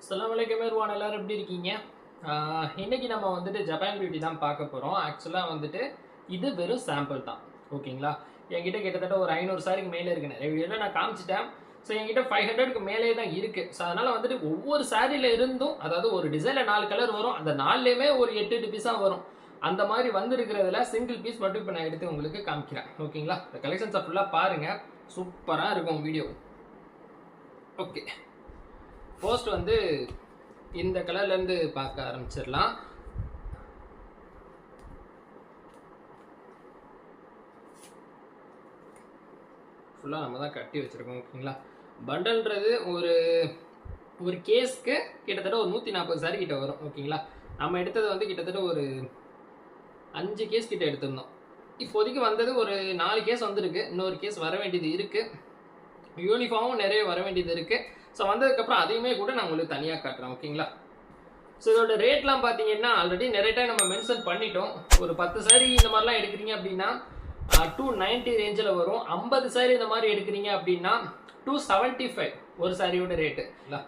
அஸ்ஸலாமு வலைக்கம் வருவான் எல்லாரும் எப்படி இருக்கீங்க? இன்னைக்கு நம்ம வந்துட்டு ஜப்பான் பியூட்டி தான் பார்க்க போகிறோம் ஆக்சுவலாக வந்துட்டு இது வெறும் சாம்பிள் தான். ஓகேங்களா? என்கிட்ட கிட்டத்தட்ட ஒரு ஐநூறு சாரிக்கு மேலே இருக்கு நிறைய வீடியோவில் நான் காமிச்சிட்டேன். ஸோ என்கிட்ட ஃபைவ் ஹண்ட்ரட்க்கு மேலே தான் இருக்குது ஸோ அதனால் வந்துட்டு ஒவ்வொரு சாரியில் இருந்தும் அதாவது ஒரு டிசைனில் நாலு கலர் வரும். அந்த நாலுலேயுமே ஒரு எட்டு எட்டு பீஸாக வரும். அந்த மாதிரி வந்திருக்கிறதுல சிங்கிள் பீஸ் மட்டும் இப்போ நான் எடுத்து உங்களுக்கு காமிக்கிறேன். ஓகேங்களா? இந்த கலெக்ஷன்ஸை ஃபுல்லாக பாருங்கள் சூப்பராக இருக்கும் வீடியோ ஓகே ஃபர்ஸ்ட் வந்து இந்த கலர்லேருந்து பார்க்க ஆரம்பிச்சிடலாம். ஃபுல்லாக நம்ம தான் கட்டி வச்சுருக்கோம் ஓகேங்களா? பண்டல்ன்றது ஒரு ஒரு கேஸ்க்கு கிட்டத்தட்ட ஒரு நூற்றி நாற்பது சாரி கிட்ட வரும் ஓகேங்களா? நம்ம எடுத்தது வந்து கிட்டத்தட்ட ஒரு அஞ்சு கேஸ் கிட்ட எடுத்திருந்தோம். இப்போதைக்கு வந்தது ஒரு நாலு கேஸ் வந்திருக்கு. இன்னொரு கேஸ் வர வேண்டியது இருக்குது யூனிஃபார்மும் நிறைய வர வேண்டியது இருக்குது ஸோ வந்ததுக்கப்புறம் அதையுமே கூட நான் உங்களுக்கு தனியாக காட்டுறேன் ஓகேங்களா? ஸோ இதோட ரேட்லாம் பார்த்தீங்கன்னா ஆல்ரெடி நிறைய டைம் நம்ம மென்ஷன் பண்ணிட்டோம். ஒரு பத்து சாரி இந்த மாதிரிலாம் எடுக்கிறீங்க அப்படின்னா டூ நைன்ட்டி ரேஞ்சில் வரும். ஐம்பது சாரி இந்த மாதிரி எடுக்கிறீங்க அப்படின்னா டூ செவன்ட்டி ஃபைவ் ஒரு சாரியோட ரேட்டு இல்லை?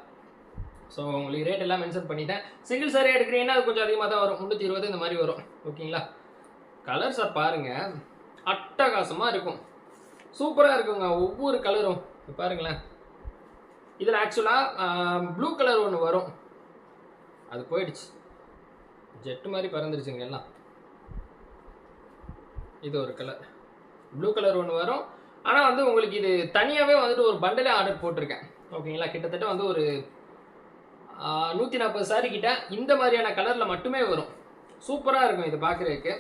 ஸோ உங்களுக்கு ரேட் எல்லாம் மென்ஷன் பண்ணிட்டேன். சிங்கிள் சாரி எடுக்கிறீங்கன்னா அது கொஞ்சம் அதிகமாக தான் வரும். முந்நூற்றி இருபது இந்த மாதிரி வரும் ஓகேங்களா? கலர்ஸை பாருங்கள் அட்டகாசமாக இருக்கும். சூப்பராக இருக்குங்க ஒவ்வொரு கலரும் பாருங்களேன். இதில் ஆக்சுவலாக ப்ளூ கலர் ஒன்று வரும். அது போயிடுச்சு. ஜெட்டு மாதிரி பறந்துருச்சுங்க எல்லாம். இது ஒரு கலர் ப்ளூ கலர் ஒன்று வரும். ஆனால் வந்து உங்களுக்கு இது தனியாகவே வந்துட்டு ஒரு பண்டலே ஆர்டர் போட்டிருக்கேன். ஓகேங்களா கிட்டத்தட்ட வந்து ஒரு நூற்றி நாற்பது சாரி கிட்ட இந்த மாதிரியான கலரில் மட்டுமே வரும். சூப்பராக இருக்கும் இது பார்க்குறதுக்கு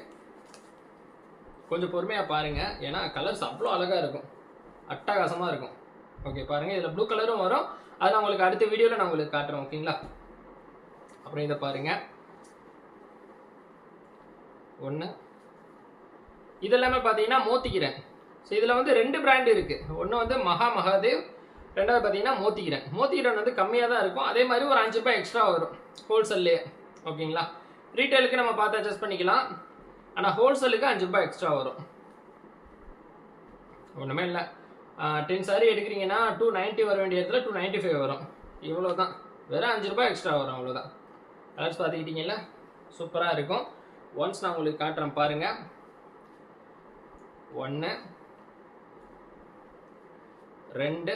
கொஞ்சம் பொறுமையாக பாருங்கள் ஏன்னா கலர்ஸ் அவ்வளோ அழகாக இருக்கும். அட்டகாசமாக இருக்கும். ஓகே பாருங்கள் இதில் ப்ளூ கலரும் வரும். அது நான் உங்களுக்கு அடுத்த வீடியோவில் நான் உங்களுக்கு காட்டுறேன் ஓகேங்களா அப்புறம் இதை பாருங்கள் ஒன்று இதெல்லாமே பார்த்தீங்கன்னா மோத்திக்கிறேன். ஸோ இதில் வந்து ரெண்டு பிராண்ட் இருக்குது ஒன்று வந்து மகா மகாதேவ் ரெண்டாவது பார்த்தீங்கன்னா மோத்திக்கிறேன். மோத்திக்கிறேன் வந்து கம்மியாக தான் இருக்கும். அதே மாதிரி ஒரு அஞ்சு ரூபாய் எக்ஸ்ட்ரா வரும் ஹோல்சேல்லையே ஓகேங்களா ரீட்டைலுக்கு நம்ம பார்த்து அட்ஜஸ்ட் பண்ணிக்கலாம். ஆனால் ஹோல்சேலுக்கு அஞ்சு ரூபாய் எக்ஸ்ட்ரா வரும். ஒன்றுமே இல்லை. டென் சாரி எடுக்கிறீங்கன்னா டூ நைன்ட்டி வர வேண்டிய இடத்துல டூ நைன்ட்டி ஃபைவ் வரும். இவ்வளோ தான் வெறும் அஞ்சு ரூபாய் எக்ஸ்ட்ரா வரும் அவ்வளோதான் கலர்ஸ் பார்த்துக்கிட்டீங்களா சூப்பராக இருக்கும். ஒன்ஸ் நான் உங்களுக்கு காட்டுறேன் பாருங்கள் ஒன்று ரெண்டு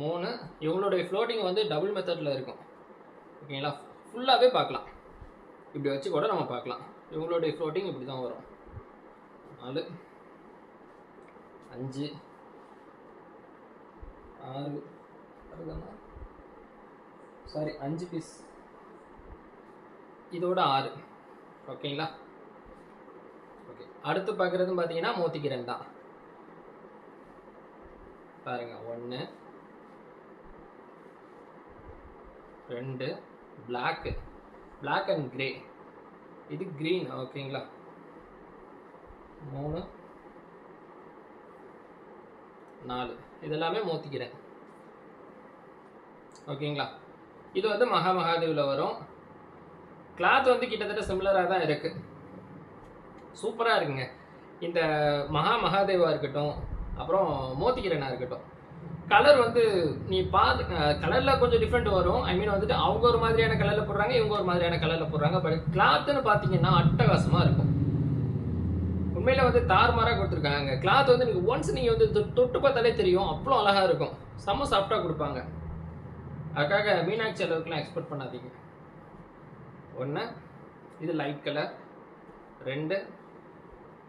மூணு. இவங்களுடைய ஃப்ளோட்டிங் வந்து டபுள் மெத்தடில் இருக்கும். ஓகேங்களா ஃபுல்லாகவே பார்க்கலாம். இப்படி வச்சு கூட நம்ம பார்க்கலாம். இவங்களுடைய ஃப்ளோட்டிங் இப்படி தான் வரும். நாலு. அஞ்சு. ஆறு. அதுதானா சாரி அஞ்சு பீஸ் இதோட ஆறு. ஓகேங்களா ஓகே அடுத்து பார்க்குறது பார்த்தீங்கன்னா மோத்திக்கிறன் தான். பாருங்க ஒன்று ரெண்டு. பிளாக்கு பிளாக் அண்ட் கிரே இது க்ரீன் ஓகேங்களா மூணு. நாலு. இதெல்லாமே மோத்திக்கிறேன். ஓகேங்களா? இது வந்து மகா மகாதேவில் வரும். கிளாத் வந்து கிட்டத்தட்ட சிமிலராக தான் இருக்குது சூப்பராக இருக்குங்க. இந்த மகா மகாதேவாக இருக்கட்டும் அப்புறம் மோத்திக்கிறனா இருக்கட்டும். கலர் வந்து நீ பார்த்து கலரில் கொஞ்சம் டிஃப்ரெண்ட் வரும். ஐ மீன் வந்துட்டு அவங்க ஒரு மாதிரியான கலரில் போடுறாங்க இவங்க ஒரு மாதிரியான கலரில் போடுறாங்க. பட் கிளாத்துன்னு பார்த்தீங்கன்னா அட்டகாசமாக இருக்கும். உண்மையில வந்து தார்மாராக கொடுத்துருக்காங்க. கிளாத் வந்து நீங்கள் ஒன்ஸ் நீங்கள் வந்து தொ- தொட்டு பார்த்தாலே தெரியும். அவ்வளோ அழகாக இருக்கும். செம்ம சாஃப்டாக கொடுப்பாங்க. அதுக்காக மீனாட்சி அளவுக்குலாம் எக்ஸ்பெக்ட் பண்ணாதீங்க. ஒன்று இது லைட் கலர் ரெண்டு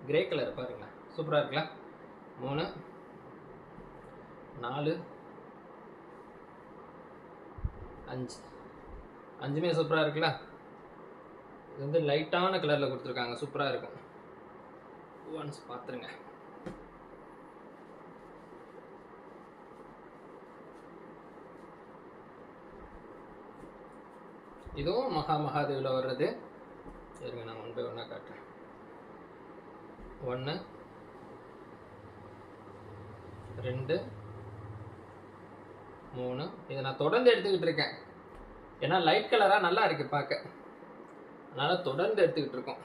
கிரே கலர் பாருங்களேன் சூப்பராக இருக்குல்ல? மூணு நாலு அஞ்சு. அஞ்சுமே சூப்பராக இருக்குல்ல? இது வந்து லைட்டான கலரில் கொடுத்துருக்காங்க. சூப்பராக இருக்கும். ஒன்ஸ் பார்த்துருங்க இதுவும் மகா மகாதேவில் வர்றது. இருங்க நான் ஒன் பை ஒன்றா காட்டுறேன். ஒன்று ரெண்டு மூணு. இதை நான் தொடர்ந்து எடுத்துக்கிட்டு இருக்கேன். ஏன்னா லைட் கலராக நல்லா இருக்கு பார்க்க. அதனால் தொடர்ந்து எடுத்துக்கிட்டு இருக்கோம்.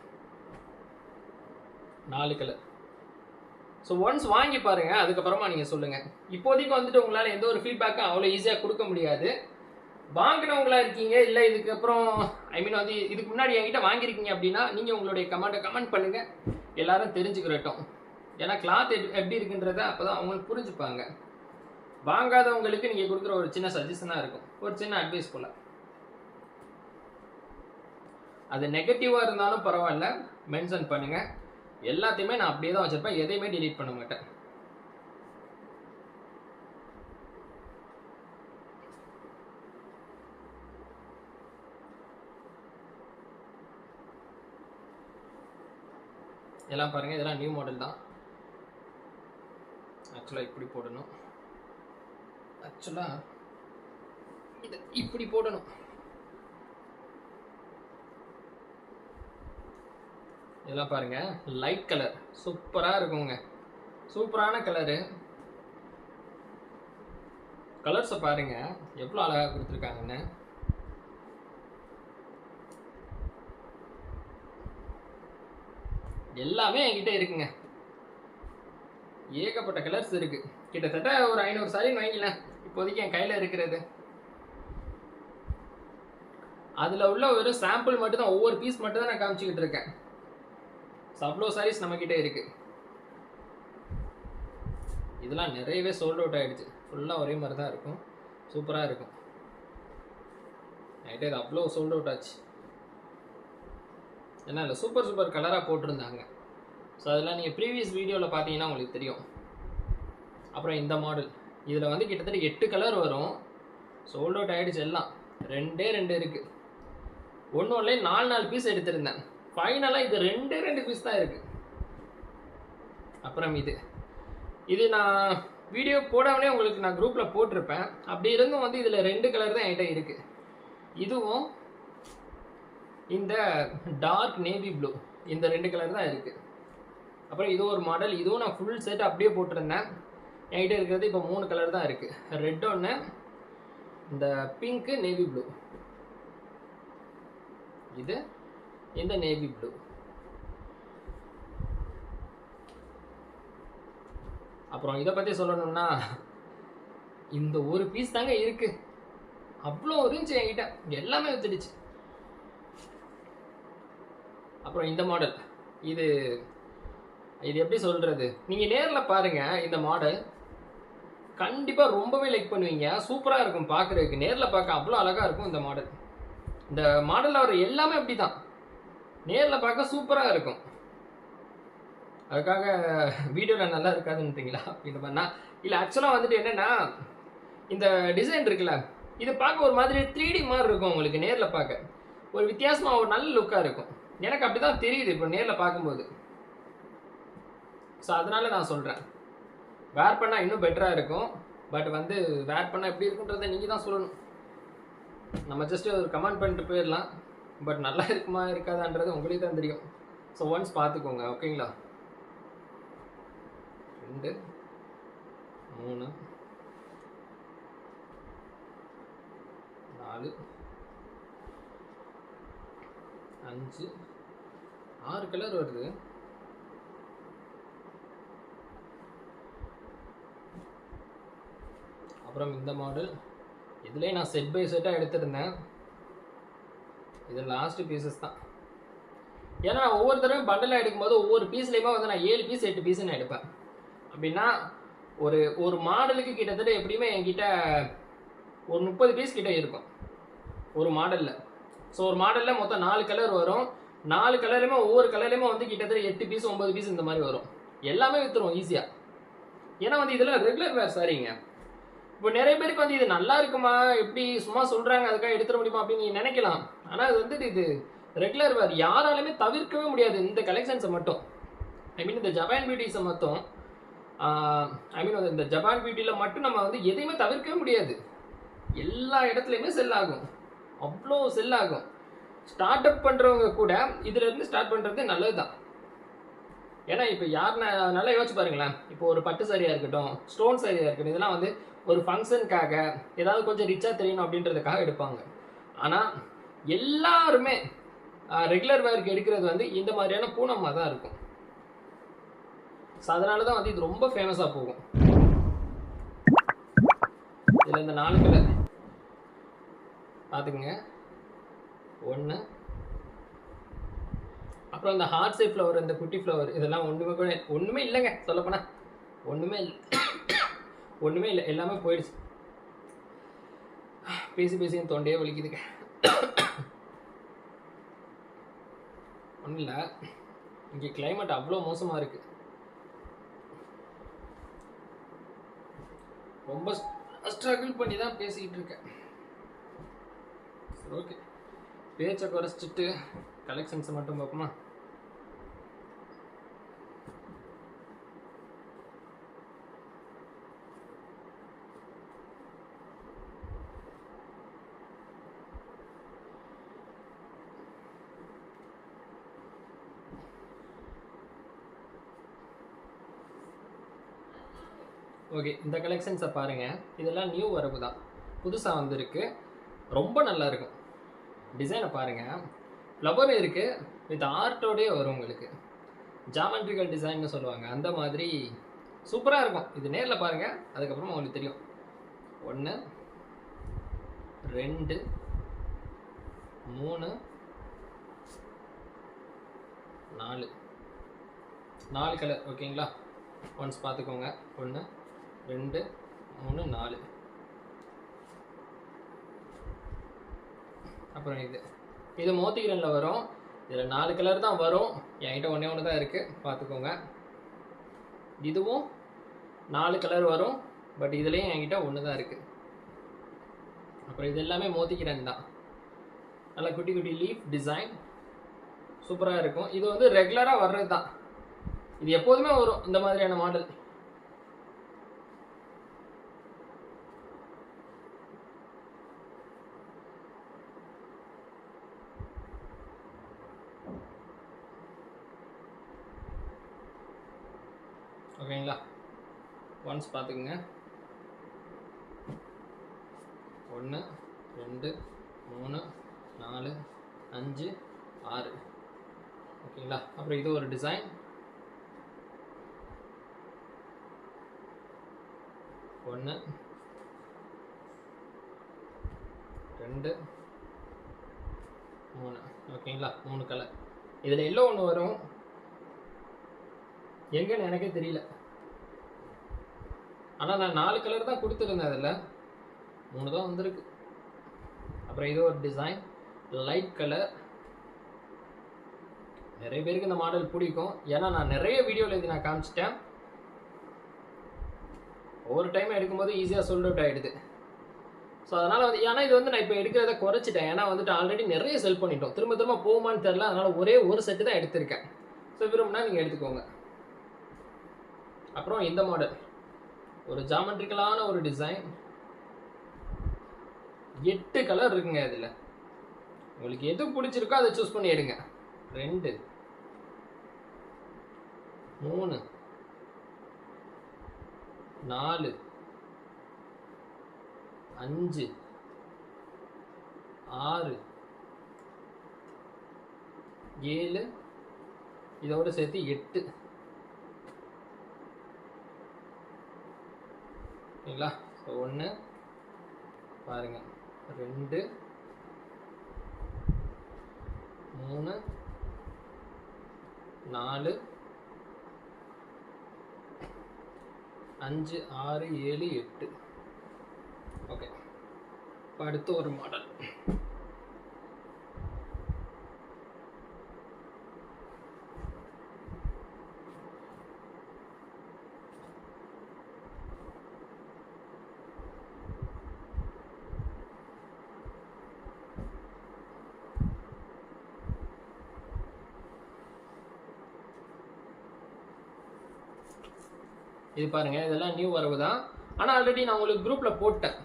நாலு கலர் ஸோ ஒன்ஸ் வாங்கி பாருங்கள் அதுக்கப்புறமா நீங்கள் சொல்லுங்கள் இப்போதைக்கு வந்துட்டு உங்களால் எந்த ஒரு ஃபீட்பேக்கும் அவ்வளோ ஈஸியாக கொடுக்க முடியாது. வாங்கினவங்களா இருக்கீங்க இல்லை இதுக்கப்புறம் ஐ மீன் வந்து இதுக்கு முன்னாடி என்கிட்ட வாங்கியிருக்கீங்க அப்படின்னா நீங்கள் உங்களுடைய கமெண்ட்டை கமெண்ட் பண்ணுங்கள் எல்லாரும் தெரிஞ்சுக்கிறட்டும். ஏன்னா கிளாத் எப்படி இருக்குன்றத அப்போ தான் அவங்களுக்கு புரிஞ்சுப்பாங்க. வாங்காதவங்களுக்கு நீங்கள் கொடுக்குற ஒரு சின்ன சஜஷனாக இருக்கும். ஒரு சின்ன அட்வைஸ் போல். அது நெகட்டிவாக இருந்தாலும் பரவாயில்ல. மென்ஷன் பண்ணுங்கள் எல்லாத்தையுமே நான் அப்படியே தான் வச்சுருப்பேன். எதையுமே டிலீட் பண்ண மாட்டேன். இதெல்லாம் பாருங்க இதெல்லாம் நியூ மாடல் தான். ஆக்சுவலாக இப்படி போடணும். ஆக்சுவலாக இது இப்படி போடணும். இதெல்லாம் பாருங்க. லைட் கலர் சூப்பராக இருக்குங்க. சூப்பரான கலரு கலர்ஸை பாருங்க. எவ்வளோ அழகாக கொடுத்துருக்காங்கன்னு. எல்லாமே என்கிட்ட இருக்குங்க. ஏகப்பட்ட கலர்ஸ் இருக்கு. கிட்டத்தட்ட ஒரு ஐநூறு சாரின்னு வாங்கிக்கலாம் இப்போதைக்கு என் கையில் இருக்கிறது. அதில் உள்ள ஒரு சாம்பிள் மட்டும் தான் ஒவ்வொரு பீஸ் மட்டும் தான் நான் காமிச்சிக்கிட்டு இருக்கேன். அவ்வளோ சாரீஸ் நம்மக்கிட்ட இருக்கு. இதெல்லாம் நிறையவே சோல்ட் அவுட் ஆகிடுச்சு ஃபுல்லாக ஒரே மாதிரி தான் இருக்கும். சூப்பராக இருக்கும். நைட்டு இது அவ்வளோ சோல்ட் அவுட் ஆச்சு. ஏன்னா இல்லை சூப்பர் சூப்பர் கலராக போட்டிருந்தாங்க. ஸோ அதெல்லாம் நீங்கள் ப்ரீவியஸ் வீடியோவில் பார்த்தீங்கன்னா உங்களுக்கு தெரியும். அப்புறம் இந்த மாடல் இதில் வந்து கிட்டத்தட்ட எட்டு கலர் வரும். சோல்ட் அவுட் ஆகிடுச்சு எல்லாம். ரெண்டே ரெண்டு இருக்குது ஒன்று ஒன்றுலே நாலு நாலு பீஸ் எடுத்திருந்தேன். ஃபைனலாக இது ரெண்டே ரெண்டு குவிஸ் தான் இருக்குது அப்புறம் இது. இது நான் வீடியோ போடாமலே உங்களுக்கு நான் குரூப்பில் போட்டிருப்பேன். அப்படி இருந்தும் வந்து இதில் ரெண்டு கலர் தான் என்கிட்ட இருக்குது இதுவும் இந்த டார்க் நேவி ப்ளூ இந்த ரெண்டு கலர் தான் இருக்குது அப்புறம் இது ஒரு மாடல் இதுவும் நான் ஃபுல் செட் அப்படியே போட்டிருந்தேன். என்கிட்ட இருக்கிறது இப்போ மூணு கலர் தான் இருக்குது ரெட் ஒன்று இந்த பிங்க்கு நேவி ப்ளூ இது இந்த நேவி ப்ளூ அப்புறம் இதை பற்றி சொல்லணும்னா இந்த ஒரு பீஸ் தாங்க இருக்கு. அவ்வளோ இருந்துச்சு என்கிட்ட. எல்லாமே வித்துடுச்சு அப்புறம் இந்த மாடல் இது இது எப்படி சொல்றது? நீங்கள் நேரில் பாருங்க இந்த மாடல் கண்டிப்பாக ரொம்பவே லைக் பண்ணுவீங்க. சூப்பராக இருக்கும் பார்க்குறதுக்கு நேரில் பார்க்க அவ்வளோ அழகாக இருக்கும் இந்த மாடல் இந்த மாடலில் வர எல்லாமே அப்படி தான் நேரில் பார்க்க சூப்பராக இருக்கும். அதுக்காக வீடியோவில் நல்லா இருக்காதுன்றீங்களா அப்படின்னு பண்ணா இல்லை ஆக்சுவலாக வந்துட்டு என்னன்னா இந்த டிசைன் இருக்குல்ல இது பார்க்க ஒரு மாதிரி த்ரீ டி மாதிரி இருக்கும் உங்களுக்கு நேரில் பார்க்க. ஒரு வித்தியாசமாக ஒரு நல்ல லுக்காக இருக்கும். எனக்கு அப்படி தான் தெரியுது இப்போ நேரில் பார்க்கும்போது. ஸோ அதனால நான் சொல்கிறேன் வேர் பண்ணால் இன்னும் பெட்டராக இருக்கும். பட் வந்து வேர் பண்ணால் எப்படி இருக்குன்றதை நீங்கள் தான் சொல்லணும். நம்ம ஜஸ்ட் ஒரு கமெண்ட் பண்ணிட்டு போயிடலாம். பட் நல்லா இருக்குமா இருக்காதான்றது உங்களுக்கு தான் தெரியும். ஸோ ஒன்ஸ் பார்த்துக்கோங்க ஓகேங்களா? ரெண்டு மூணு நாலு அஞ்சு ஆறு கலர் வருது. அப்புறம் இந்த மாடல் இதுலேயே நான் செட் பை செட்டாக எடுத்திருந்தேன். இது லாஸ்ட் பீசஸ் தான். ஏன்னா நான் ஒவ்வொரு தடவையும் பண்டலாக எடுக்கும்போது ஒவ்வொரு பீஸ்லேயுமே வந்து நான் ஏழு பீஸ் எட்டு பீஸ் நான் எடுப்பேன். அப்படின்னா ஒரு ஒரு மாடலுக்கு கிட்டத்தட்ட எப்படியுமே என்கிட்ட ஒரு முப்பது பீஸ் கிட்ட இருக்கும். ஒரு மாடலில் ஸோ ஒரு மாடலில் மொத்தம் நாலு கலர் வரும். நாலு கலருமே ஒவ்வொரு கலர்லையுமே வந்து கிட்டத்தட்ட எட்டு பீஸ் ஒன்பது பீஸ் இந்த மாதிரி வரும். எல்லாமே விற்றுரும் ஈஸியாக ஏன்னா வந்து இதெல்லாம் ரெகுலர் வேர் சாரிங்க இப்போ நிறைய பேருக்கு வந்து இது நல்லா இருக்குமா? எப்படி சும்மா சொல்கிறாங்க அதுக்காக எடுத்துட முடியுமா? அப்படின்னு நீங்கள் நினைக்கலாம். ஆனால் அது வந்து இது ரெகுலர் வேர் யாராலுமே தவிர்க்கவே முடியாது. இந்த கலெக்ஷன்ஸை மட்டும். ஐ மீன் இந்த ஜப்பான் பியூட்டிஸை மட்டும் ஐ மீன் இந்த ஜப்பான் பியூட்டியில் மட்டும் நம்ம வந்து எதையுமே தவிர்க்கவே முடியாது. எல்லா இடத்துலையுமே செல் ஆகும். அவ்வளோ செல் ஆகும். ஸ்டார்ட் அப் பண்ணுறவங்க கூட இதுலேருந்து ஸ்டார்ட் பண்ணுறது நல்லது தான் ஏன்னா இப்போ யார் நல்லா யோசிச்சு பாருங்களேன். இப்போ ஒரு பட்டு சரியாக இருக்கட்டும் ஸ்டோன் சரியாக இருக்கட்டும் இதெல்லாம் வந்து ஒரு ஃபங்க்ஷனுக்காக ஏதாவது கொஞ்சம் ரிச்சாக தெரியணும் அப்படின்றதுக்காக எடுப்பாங்க. ஆனால் எல்லாருமே ரெகுலர் வேர்க்கு எடுக்கிறது வந்து இந்த மாதிரியான பூனமாக தான் இருக்கும். ஸோ அதனால தான் வந்து இது ரொம்ப ஃபேமஸாக போகும். இதில் இந்த நாலு கலர் பார்த்துக்குங்க ஒன்று அப்புறம் இந்த ஹார்ட் ஷேப் ஃப்ளவர் இந்த குட்டி ஃப்ளவர் இதெல்லாம் ஒன்றுமே கூட ஒன்றுமே இல்லைங்க சொல்லப்போனால் ஒன்றுமே இல்லை. ஒன்றுமே இல்லை. எல்லாமே போயிடுச்சு. பேசி பேசி என் தொண்டையே வலிக்குதுங்க. ஒன்றும் இல்லை இங்கே கிளைமேட் அவ்வளோ மோசமாக இருக்கு. ரொம்ப ஸ்ட்ரகிள் பண்ணி தான் பேசிக்கிட்டு இருக்கேன். சரி ஓகே பேச்சை குறைச்சிட்டு கலெக்ஷன்ஸை மட்டும் பார்ப்போமா? ஓகே இந்த கலெக்ஷன்ஸை பாருங்கள் இதெல்லாம் நியூ வரவு தான். புதுசாக வந்திருக்கு. ரொம்ப நல்லா இருக்கும். டிசைனை பாருங்கள் ஃப்ளவர் இருக்குது வித் ஆர்ட்டோடயே வரும் உங்களுக்கு. ஜாமெண்ட்ரிக்கல் டிசைன்னு சொல்லுவாங்க. அந்த மாதிரி சூப்பராக இருக்கும். இது நேரில் பாருங்கள் அதுக்கப்புறமா உங்களுக்கு தெரியும். ஒன்று ரெண்டு மூணு நாலு. நாலு கலர் ஓகேங்களா ஒன்ஸ் பார்த்துக்கோங்க ஒன்று ரெண்டு மூணு நாலு. அப்புறம் இது. இது மோத்திகிரனில் வரும். இதில் நாலு கலர் தான் வரும். என்கிட்ட ஒன்றே ஒன்று தான் இருக்குது பார்த்துக்கோங்க. இதுவும் நாலு கலர் வரும். பட் இதுலேயும் என்கிட்ட ஒன்று தான் இருக்குது அப்புறம் இது எல்லாமே மோத்திகிரன் தான். நல்லா குட்டி குட்டி லீஃப் டிசைன் சூப்பராக இருக்கும். இது வந்து ரெகுலராக வர்றது தான் இது எப்போதுமே வரும். இந்த மாதிரியான மாடல் ஓகேங்களா? ஒன்ஸ் பார்த்துக்குங்க. ஒன்று ரெண்டு மூணு நாலு அஞ்சு ஆறு. ஓகேங்களா? அப்புறம் இது ஒரு டிசைன் ஒன்று ரெண்டு மூணு. ஓகேங்களா? மூணு கலர் இதில் எல்லோ ஒன்று வரும். எங்கன்னு எனக்கே தெரியல. ஆனால் நான் நாலு கலர் தான் கொடுத்துருந்தேன் அதில். மூணு தான் வந்திருக்கு. அப்புறம் இது ஒரு டிசைன் லைட் கலர் நிறைய பேருக்கு இந்த மாடல் பிடிக்கும். ஏன்னா நான் நிறைய வீடியோவில் இது நான் காமிச்சிட்டேன். ஒவ்வொரு டைம் எடுக்கும்போது ஈஸியாக சோல்ட் அவுட் ஆகிடுது ஸோ அதனால் வந்து ஏன்னா இது வந்து நான் இப்போ எடுக்கிறத குறைச்சிட்டேன். ஏன்னா வந்துட்டு ஆல்ரெடி நிறைய செல் பண்ணிட்டோம். திரும்ப திரும்ப போகுமான்னு தெரில அதனால் ஒரே ஒரு செட்டு தான் எடுத்திருக்கேன். ஸோ விரும்பினா நீங்கள் எடுத்துக்கோங்க. அப்புறம் இந்த மாடல் ஒரு ஜாமெட்ரிக்கலான ஒரு டிசைன் எட்டு கலர் இருக்குங்க இதில். உங்களுக்கு எது பிடிச்சிருக்கோ அதை சூஸ் பண்ணி எடுங்க. ரெண்டு. மூணு. நாலு. அஞ்சு. ஆறு. ஏழு. இதோட சேர்த்து எட்டு. ஓகேங்களா? ஸோ ஒன்று பாருங்க. ரெண்டு மூணு நாலு அஞ்சு ஆறு ஏழு எட்டு. ஓகே இப்போ அடுத்து ஒரு மாடல் இது பாருங்க இதெல்லாம் நியூ வரவு தான். ஆனால் ஆல்ரெடி நான் உங்களுக்கு குரூப்பில் போட்டேன்.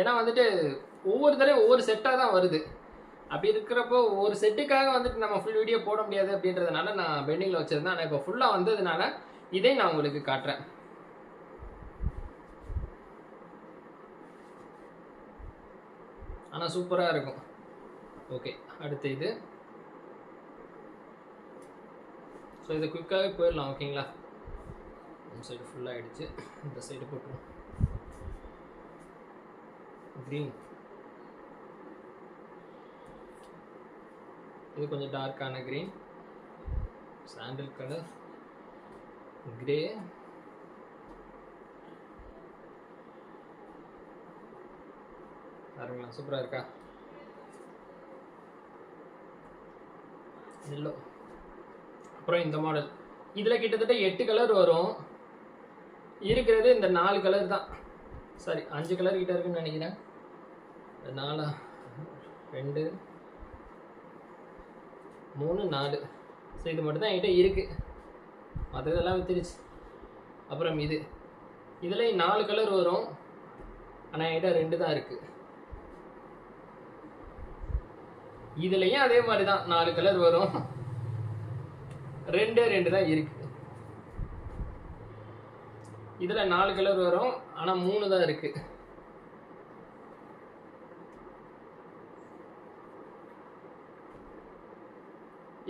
ஏன்னா வந்துட்டு ஒவ்வொரு தடவையும் ஒவ்வொரு செட்டாக தான் வருது. அப்படி இருக்கிறப்போ ஒரு செட்டுக்காக வந்துட்டு நம்ம ஃபுல் வீடியோ போட முடியாது அப்படின்றதுனால நான் பெண்டிங்கில் வச்சுருந்தேன். ஆனால் இப்போ ஃபுல்லாக வந்ததுனால இதை நான் உங்களுக்கு காட்டுறேன். ஆனால் சூப்பராக இருக்கும். ஓகே அடுத்து இது. ஸோ இதை குயிக்காகவே போயிடலாம் ஓகேங்களா இந்த சைடு ஃபுல்லாக ஆகிடுச்சு இந்த சைடு போட்டுருவோம் க்ரீன் இது கொஞ்சம் டார்க்கான க்ரீன் சாண்டில் கலர் கிரே பாருங்களா சூப்பராக இருக்கா? எல்லோ அப்புறம் இந்த மாடல் இதில் கிட்டத்தட்ட எட்டு கலர் வரும். இருக்கிறது இந்த நாலு கலர் தான். சாரி அஞ்சு கலர் கிட்ட இருக்குன்னு நினைக்கிறேன். நாலா ரெண்டு மூணு நாலு. ஸோ இது மட்டும் தான் என்கிட்ட இருக்குது மற்றதெல்லாம் வித்துருச்சு. அப்புறம் இது. இதில் நாலு கலர் வரும். ஆனால் என்கிட்ட ரெண்டு தான் இருக்குது இதுலேயும் அதே மாதிரி தான் நாலு கலர் வரும். ரெண்டு ரெண்டு தான் இருக்குது இதுல நாலு கலர் வரும். ஆனா மூணு தான் இருக்கு.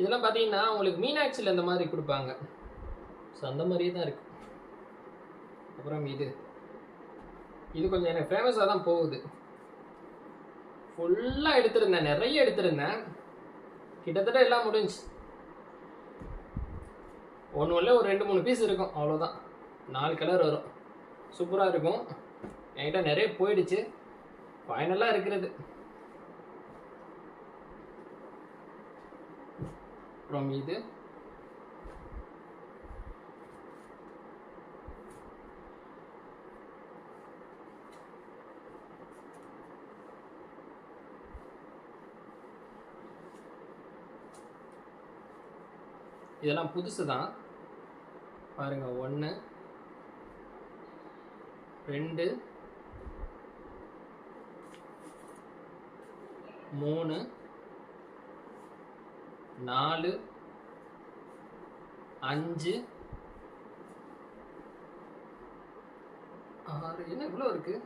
இதெல்லாம் பார்த்தீங்கன்னா உங்களுக்கு மீனாட்சியில் இந்த மாதிரி கொடுப்பாங்க. ஸோ அந்த மாதிரியே தான் இருக்கு. அப்புறம் இது. இது கொஞ்சம் எனக்கு ஃபேமஸாக தான் போகுது. ஃபுல்லாக எடுத்திருந்தேன். நிறைய எடுத்திருந்தேன். கிட்டத்தட்ட எல்லாம் முடிஞ்சு ஒன்று ஒன்றில் ஒரு ரெண்டு மூணு பீஸ் இருக்கும். அவ்வளோதான் நாலு கலர் வரும். சூப்பராக இருக்கும். என்கிட்ட நிறைய போயிடுச்சு. ஃபைனலாக இருக்கிறது. அப்புறம் இது. இதெல்லாம் புதுசு தான் பாருங்க ஒன்று ரெண்டு மூணு நாலு அஞ்சு ஆறு என்ன இவ்வளோ இருக்கு?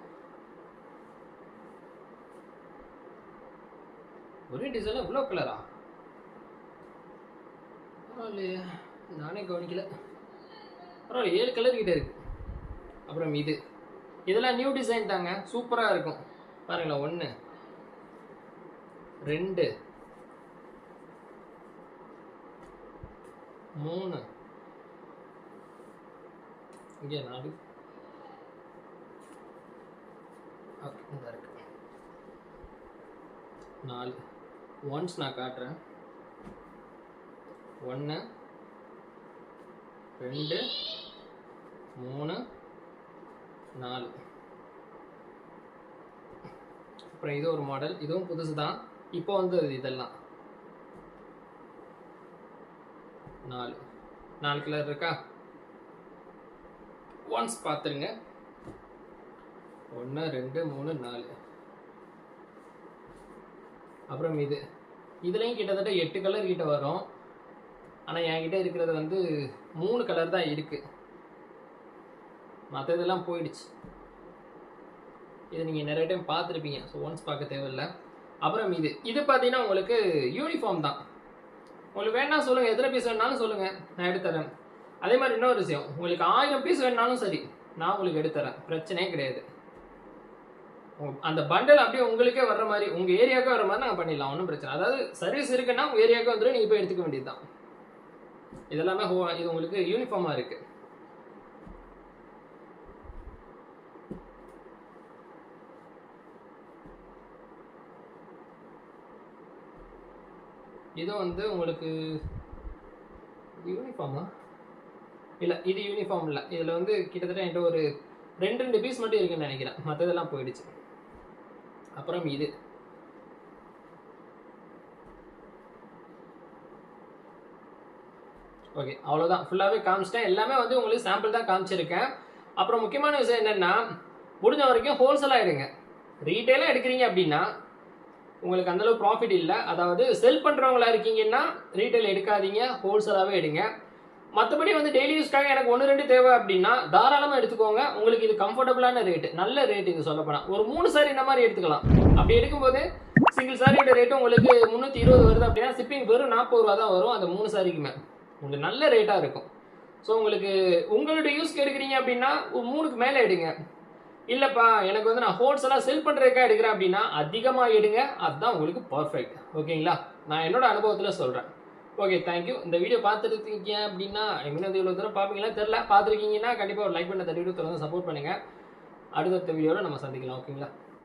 ஒரே டிசைன் இவ்வளோ கலரா பரவாயில்லையே. நானே கவனிக்கல. பரவாயில்ல ஏழு கலர் கிட்ட இருக்கு. அப்புறம் இது. இதெல்லாம் நியூ டிசைன் தாங்க. சூப்பராக இருக்கும். பாருங்களேன் ஒன்று ரெண்டு மூணு இங்கே நாலு இந்த இருக்கு. நாலு. ஒன்ஸ் நான் காட்டுறேன். ஒன்று ரெண்டு மூணு நாலு. அப்புறம் இது ஒரு மாடல் இதுவும் புதுசு தான் இப்போ வந்து இதெல்லாம். நாலு. நாலு கலர் இருக்கா? ஒன்ஸ் பார்த்துருங்க. ஒன்று ரெண்டு மூணு நாலு. அப்புறம் இது. இதுலேயும் கிட்டத்தட்ட எட்டு கலர் கிட்ட வரும். ஆனால் என்கிட்ட இருக்கிறது வந்து மூணு கலர் தான் இருக்குது மற்ற மற்றதெல்லாம் போயிடுச்சு. இது நீங்கள் நிறைய டைம் பார்த்துருப்பீங்க. ஸோ ஒன்ஸ் பார்க்க தேவையில்ல. அப்புறம் இது. இது பார்த்தீங்கன்னா உங்களுக்கு யூனிஃபார்ம் தான். உங்களுக்கு வேணா சொல்லுங்கள் எத்தனை பீஸ் வேணாலும் சொல்லுங்கள் நான் எடுத்துறேன் அதே மாதிரி இன்னொரு விஷயம். உங்களுக்கு ஆயிரம் பீஸ் வேணாலும் சரி. நான் உங்களுக்கு எடுத்துறேன் பிரச்சனையே கிடையாது. அந்த பண்டல் அப்படியே உங்களுக்கே வர்ற மாதிரி உங்கள் ஏரியாவுக்கு வர மாதிரி நாங்கள் பண்ணிடலாம். ஒன்றும் பிரச்சனை அதாவது சர்வீஸ் இருக்குன்னா உங்கள் ஏரியாவுக்கு வந்துடும் நீங்கள் போய் எடுத்துக்க வேண்டியது தான் இதெல்லாமே ஹோ- இது உங்களுக்கு யூனிஃபார்மாக இருக்குது இது வந்து உங்களுக்கு யூனிஃபார்மா இல்லை இது யூனிஃபார்ம் இல்லை. இதில் வந்து கிட்டத்தட்ட என்கிட்ட ஒரு ரெண்டு ரெண்டு பீஸ் மட்டும் இருக்குன்னு நினைக்கிறேன். மற்றதெல்லாம் போயிடுச்சு. அப்புறம் இது. ஓகே அவ்வளோதான் ஃபுல்லாகவே காமிச்சிட்டேன். எல்லாமே வந்து உங்களுக்கு சாம்பிள் தான் காமிச்சிருக்கேன். அப்புறம் முக்கியமான விஷயம் என்னென்னா முடிஞ்ச வரைக்கும் ஹோல்சேலாக எடுங்க ரீட்டெயிலாக எடுக்கிறீங்க அப்படின்னா உங்களுக்கு அந்தளவு ப்ராஃபிட் இல்லை. அதாவது செல் பண்ணுறவங்களா இருக்கீங்கன்னா ரீட்டைல் எடுக்காதீங்க ஹோல்சேலாகவே எடுங்க. மற்றபடி வந்து டெய்லி யூஸ்க்காக எனக்கு ஒன்று ரெண்டு தேவை அப்படின்னா தாராளமாக எடுத்துக்கோங்க. உங்களுக்கு இது கம்ஃபர்டபுளான ரேட்டு நல்ல ரேட் இது சொல்லப்போனால் ஒரு மூணு சாரி இந்த மாதிரி எடுத்துக்கலாம். அப்படி எடுக்கும்போது சிங்கிள் சாரியோட ரேட்டு உங்களுக்கு முந்நூற்றி இருபது வருது அப்படின்னா ஷிப்பிங் வெறும் நாற்பது ரூபா தான் வரும் அந்த மூணு சாரிக்குமே உங்களுக்கு நல்ல ரேட்டாக இருக்கும். ஸோ உங்களுக்கு உங்களுடைய யூஸ்க்கு எடுக்கிறீங்க அப்படின்னா ஒரு மூணுக்கு மேலே எடுங்க. இல்லைப்பா எனக்கு வந்து நான் ஹோல்சேலாக செல் பண்ணுறதுக்காக எடுக்கிறேன் அப்படின்னா அதிகமாக எடுங்க அதுதான் உங்களுக்கு பர்ஃபெக்ட் ஓகேங்களா? நான் என்னோட அனுபவத்தில் சொல்கிறேன் ஓகே தேங்க்யூ இந்த வீடியோ பார்த்துருக்கீங்க அப்படின்னா எங்கே இவ்வளோ தூரம் பார்ப்பீங்களா? தெரில பார்த்துருக்கீங்கன்னா கண்டிப்பாக ஒரு லைக் பண்ண தட்டி தொடர்ந்து சப்போர்ட் பண்ணுங்கள் அடுத்த வீடியோவில் நம்ம சந்திக்கலாம். ஓகேங்களா?